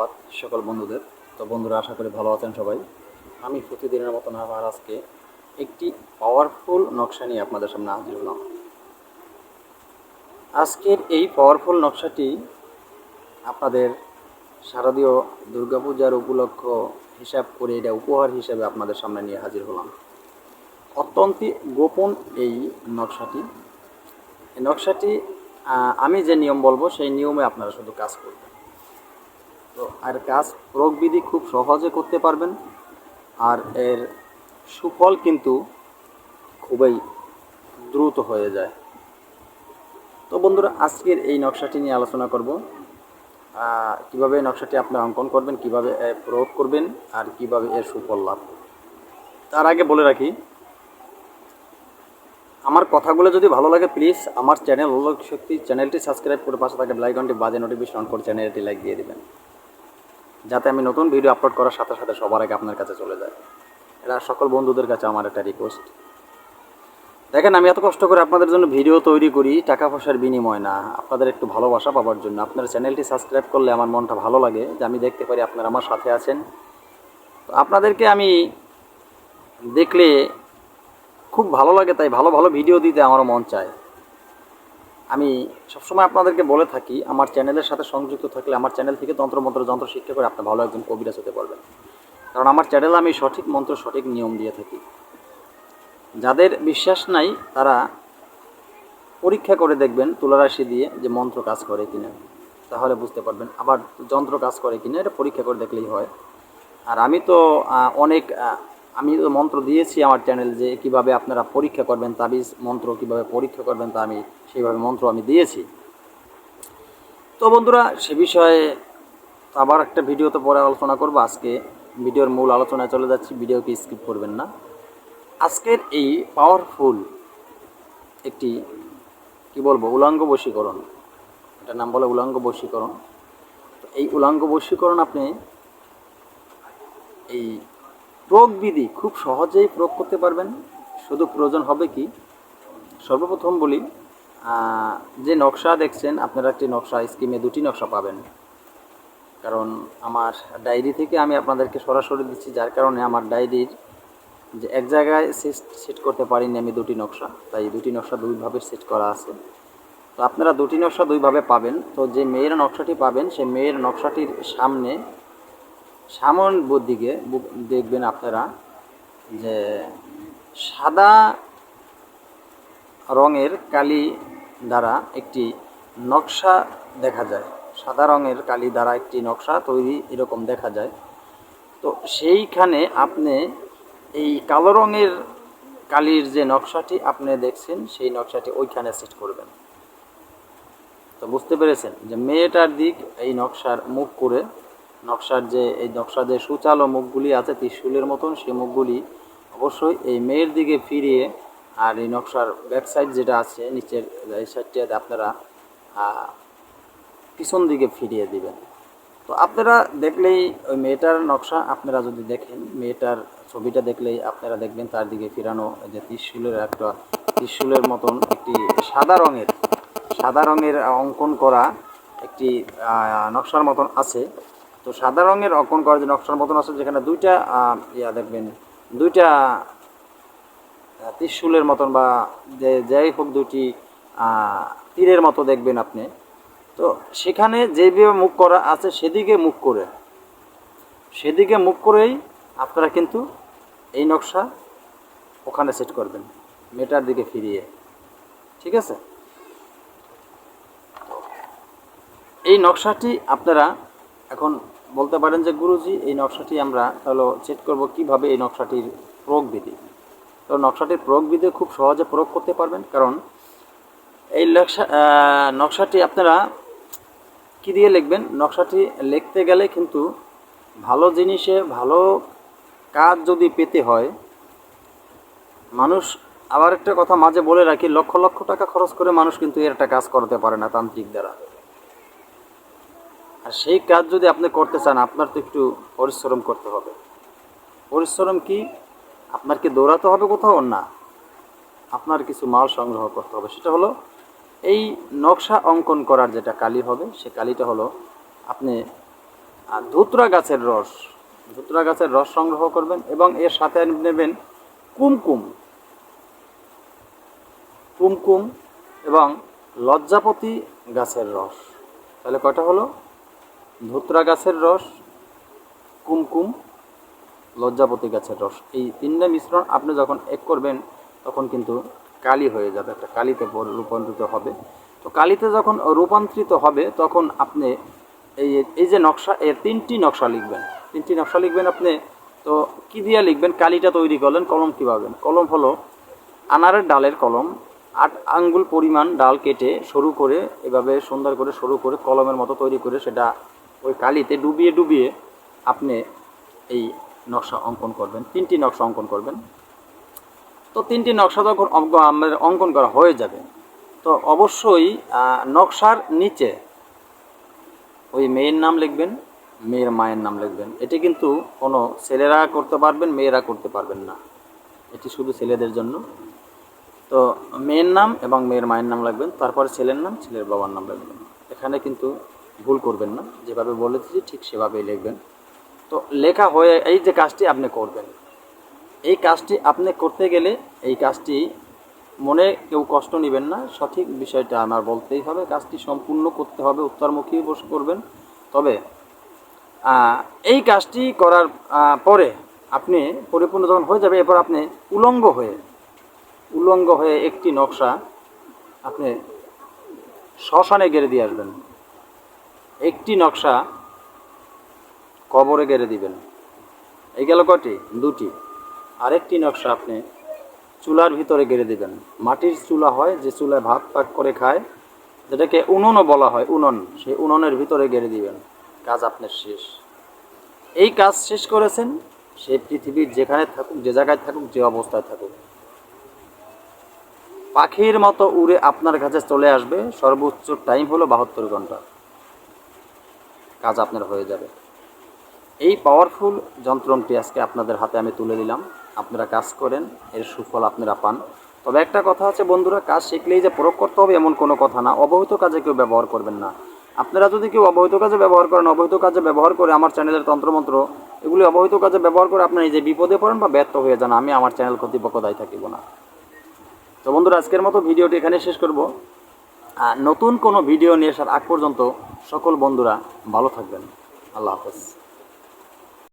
ধন্যবাদ সকল বন্ধুদের। তো বন্ধুরা, আশা করি ভালো আছেন সবাই। আমি প্রতিদিনের মতন আবার আজকে একটি পাওয়ারফুল নকশা নিয়ে আপনাদের সামনে হাজির হলাম। আজকের এই পাওয়ারফুল নকশাটি আপনাদের শারদীয় দুর্গাপূজার উপলক্ষ হিসাব করে এটা উপহার হিসাবে আপনাদের সামনে নিয়ে হাজির হলাম। অত্যন্ত গোপন এই নকশাটি। নকশাটি আমি যে নিয়ম বলব, সেই নিয়মে আপনারা শুধু কাজ করবেন। তো আর কাজ প্রয়োগবিধি খুব সহজে করতে পারবেন। আর এর সুফল কিন্তু খুবই দ্রুত হয়ে যায়। তো বন্ধুরা, আজকের এই নকশাটি নিয়ে আলোচনা করব। কীভাবে নকশাটি আপনি অঙ্কন করবেন, কীভাবে প্রয়োগ করবেন, আর কীভাবে এর সুফল লাভ। তার আগে বলে রাখি, আমার কথাগুলো যদি ভালো লাগে প্লিজ আমার চ্যানেল হলো শক্তি চ্যানেলটি সাবস্ক্রাইব করে পাশে থাকে বেলাইকনটি বাজে নোটিফিকেশন অন করে চ্যানেলটি লাইক দিয়ে দিবেন। যাতে আমি নতুন ভিডিও আপলোড করার সাথে সাথে সবার আগে আপনার কাছে চলে যায়। এটা সকল বন্ধুদের কাছে আমার একটা রিকোয়েস্ট দেখেন, আমি এত কষ্ট করে আপনাদের জন্য ভিডিও তৈরি করি, টাকা পয়সার বিনিময় না। আপনাদের একটু ভালোবাসা পাওয়ার জন্য। আপনার চ্যানেলটি সাবস্ক্রাইব করলে আমার মনটা ভালো লাগে যে আমি দেখতে পারি আপনারা আমার সাথে আছেন। তো আপনাদেরকে আমি দেখলে খুব ভালো লাগে, তাই ভালো ভালো ভিডিও দিতে আমারও মন চায়। আমি সবসময় আপনাদেরকে বলে থাকি, আমার চ্যানেলের সাথে সংযুক্ত থাকলে আমার চ্যানেল থেকে তন্ত্রমন্ত্র যন্ত্র শিক্ষা করে আপনি ভালো একজন কবিরাজ হতে পারবেন। কারণ আমার চ্যানেলে আমি সঠিক মন্ত্র, সঠিক নিয়ম দিয়ে থাকি। যাদের বিশ্বাস নাই, তারা পরীক্ষা করে দেখবেন তুলারাশি দিয়ে যে মন্ত্র কাজ করে কিনা। তাহলে বুঝতে পারবেন আবার যন্ত্র কাজ করে কিনা, এটা পরীক্ষা করে দেখলেই হয়। আর আমি তো অনেক আমি তো মন্ত্র দিয়েছি আমার চ্যানেল যে কীভাবে আপনারা পরীক্ষা করবেন, তাবিজ মন্ত্র কীভাবে পরীক্ষা করবেন, তা আমি সেইভাবে মন্ত্র আমি দিয়েছি। তো বন্ধুরা, সে বিষয়ে আবার একটা ভিডিওতে পরে আলোচনা করব। আজকে ভিডিওর মূল আলোচনায় চলে যাচ্ছি, ভিডিওকে স্কিপ করবেন না। আজকের এই পাওয়ারফুল একটি, কি বলব, উলাঙ্গ বশীকরণ। এটার নাম বলে উলাঙ্গ বশীকরণ। এই উলাঙ্গ বশীকরণ আপনি এই প্রয়োগবিধি খুব সহজেই প্রয়োগ করতে পারবেন। শুধু প্রয়োজন হবে কি, সর্বপ্রথম বলি যে নকশা দেখছেন, আপনারা একটি নকশা, স্কিমে দুটি নকশা পাবেন। কারণ আমার ডায়েরি থেকে আমি আপনাদেরকে সরাসরি দিচ্ছি, যার কারণে আমার ডায়েরির যে এক জায়গায় সেট করতে পারিনি আমি দুটি নকশা, তাই দুটি নকশা দুইভাবে সেট করা আছে। তো আপনারা দুটি নকশা দুইভাবে পাবেন। তো যে মেয়ের নকশাটি পাবেন সেই মেয়ের নকশাটির সামনে সামন দিকে বু- দেখবেন আপনারা যে সাদা রঙের কালি দ্বারা একটি নকশা দেখা যায়। সাদা রঙের কালি দ্বারা একটি নকশা তৈরি এরকম দেখা যায়। তো সেইখানে আপনি এই কালো রঙের কালির যে নকশাটি আপনি দেখছেন, সেই নকশাটি ওইখানে সেট করবেন। তো বুঝতে পেরেছেন যে মেয়েটার দিক এই নকশার মুখ করে নকশার যে এই নকশার যে সুচালো মুখগুলি আছে ত্রিশুলের মতন, সেই মুখগুলি অবশ্যই এই মেয়ের দিকে ফিরিয়ে আর এই নকশার ব্যাক সাইড যেটা আছে, নিচের এই সাইডটাতে আপনারা পিছন দিকে ফিরিয়ে দিবেন। তো আপনারা দেখলেই ওই মেয়েটার নকশা আপনারা যদি দেখেন, মেয়েটার ছবিটা দেখলেই আপনারা দেখবেন তার দিকে ফিরানো যে ত্রিশুলের একটা, ত্রিশুলের মতন একটি সাদা রঙের সাদা রঙের অঙ্কন করা একটি নকশার মতন আছে। তো সাদা রঙের অঙ্কন করার যে নকশার মতন আছে যেখানে দুইটা ইয়া দেখবেন, দুইটা ত্রিশূলের মতন বা যে যাই হোক দুটি তীরের মতো দেখবেন আপনি। তো সেখানে যেভাবে মুখ করা আছে সেদিকে মুখ করে। সেদিকে মুখ করেই আপনারা কিন্তু এই নকশা ওখানে সেট করবেন, মেটার দিকে ফিরিয়ে। ঠিক আছে? এই নকশাটি আপনারা এখন বলতে পারেন যে গুরুজি, এই নকশাটি আমরা তাহলে চেক করব কীভাবে এই নকশাটির প্রয়োগবিধি তো নকশাটির প্রয়োগবিধি খুব সহজে প্রয়োগ করতে পারবেন, কারণ এই নকশা নকশাটি আপনারা কি দিয়ে লিখবেন? নকশাটি লিখতে গেলে কিন্তু ভালো জিনিসে ভালো কাজ যদি পেতে হয়, মানুষ আবার একটা কথা মাঝে বলে রাখি, লক্ষ লক্ষ টাকা খরচ করে মানুষ কিন্তু এর একটা কাজ করতে পারে না তান্ত্রিক দ্বারা। আর সেই কাজ যদি আপনি করতে চান, আপনার তো একটু পরিশ্রম করতে হবে। পরিশ্রম কি? আপনার কি দৌড়াতে হবে কোথাও? না। আপনার কিছু মাল সংগ্রহ করতে হবে। সেটা হলো, এই নকশা অঙ্কন করার যেটা কালি হবে, সে কালিটা হলো, আপনি ধুতরা গাছের রস। ধুতরা গাছের রস সংগ্রহ করবেন এবং এর সাথে নেবেন কুমকুম। কুমকুম এবং লজ্জাপতি গাছের রস। তাহলে কয়টা হলো? ধুতরা গাছের রস, কুমকুম, লজ্জাপতি গাছের রস। এই তিনটা মিশ্রণ আপনি যখন এক করবেন, তখন কিন্তু কালি হয়ে যাবে, একটা কালিতে রূপান্তরিত হবে। তো কালিতে যখন রূপান্তরিত হবে, তখন আপনি এই এই যে নকশা, এর তিনটি নকশা লিখবেন। তিনটি নকশা লিখবেন আপনি, তো কি দিয়ে লিখবেন? কালিটা তৈরি করলেন, কলম কী পাবেন? কলম হলো আনারের ডালের কলম। আট আঙ্গুল পরিমাণ ডাল কেটে সরু করে, এভাবে সুন্দর করে সরু করে কলমের মতো তৈরি করে সেটা ওই কালিতে ডুবিয়ে ডুবিয়ে আপনি এই নকশা অঙ্কন করবেন, তিনটি নকশা অঙ্কন করবেন। তো তিনটি নকশা যখন আমাদের অঙ্কন করা হয়ে যাবে, তো অবশ্যই নকশার নিচে ওই মেয়ের নাম লিখবেন, মেয়ের মায়ের নাম লিখবেন। এটি কিন্তু কোনো ছেলেরা করতে পারবেন, মেয়েরা করতে পারবেন না। এটি শুধু ছেলেদের জন্য। তো মেয়ের নাম এবং মেয়ের মায়ের নাম লাগবেন তারপরে ছেলের নাম, ছেলের বাবার নাম লাগবেন এখানে কিন্তু ভুল করবেন না, যেভাবে বলেছি ঠিক সেভাবেই লিখবেন। তো লেখা হয়ে, এই যে কাজটি আপনি করবেন, এই কাজটি আপনি করতে গেলে এই কাজটি মনে কেউ কষ্ট নেবেন না, সঠিক বিষয়টা আমার বলতেই হবে, কাজটি সম্পূর্ণ করতে হবে, উত্তরমুখী বসে করবেন। তবে এই কাজটি করার পরে আপনি পরিপূর্ণ যখন হয়ে যাবে, এরপর আপনি উলঙ্গ হয়ে উলঙ্গ হয়ে একটি নকশা আপনি শ্মশানে গেড়ে দিয়ে আসবেন। একটি নকশা কবরে গেড়ে দিবেন। এই গেল কটি দুটি। আরেকটি নকশা আপনি চুলার ভিতরে গেড়ে দিবেন। মাটির চুলা হয়, যে চুলায় ভাত পাক করে খায়, যেটাকে উনুনও বলা হয়, উনুন। সেই উনুনের ভিতরে গেড়ে দিবেন। কাজ আপনার শেষ। এই কাজ শেষ করেছেন, সে পৃথিবীর যেখানে থাকুক, যে জায়গায় থাকুক, যে অবস্থায় থাকুক। পাখির মতো উড়ে আপনার কাছে চলে আসবে, সর্বোচ্চ টাইম হলো বাহাত্তর ঘণ্টা। কাজ আপনার হয়ে যাবে। এই পাওয়ারফুল যন্ত্রটি আজকে আপনাদের হাতে আমি তুলে দিলাম। আপনারা কাজ করেন, এর সুফল আপনারা পান। তবে একটা কথা আছে বন্ধুরা, কাজ শিখলেই যে প্রয়োগ করতে হবে এমন কোনো কথা না। অবহিত কাজে কেউ ব্যবহার করবেন না। আপনারা যদি কেউ অবহিত কাজে ব্যবহার করেন, অবহিত কাজে ব্যবহার করে আমার চ্যানেলের তন্ত্রমন্ত্র, এগুলি অবহিত কাজে ব্যবহার করে আপনারা নিজে বিপদে পড়েন বা ব্যর্থ হয়ে যান, আমি আমার চ্যানেল কর্তৃপক্ষ দায়ী থাকিব না। তো বন্ধুরা, আজকের মতো ভিডিওটি এখানে শেষ করব। নতুন কোনো ভিডিও নিয়ে আসার আগ পর্যন্ত সকল বন্ধুরা ভালো থাকবেন। আল্লাহ হাফেজ।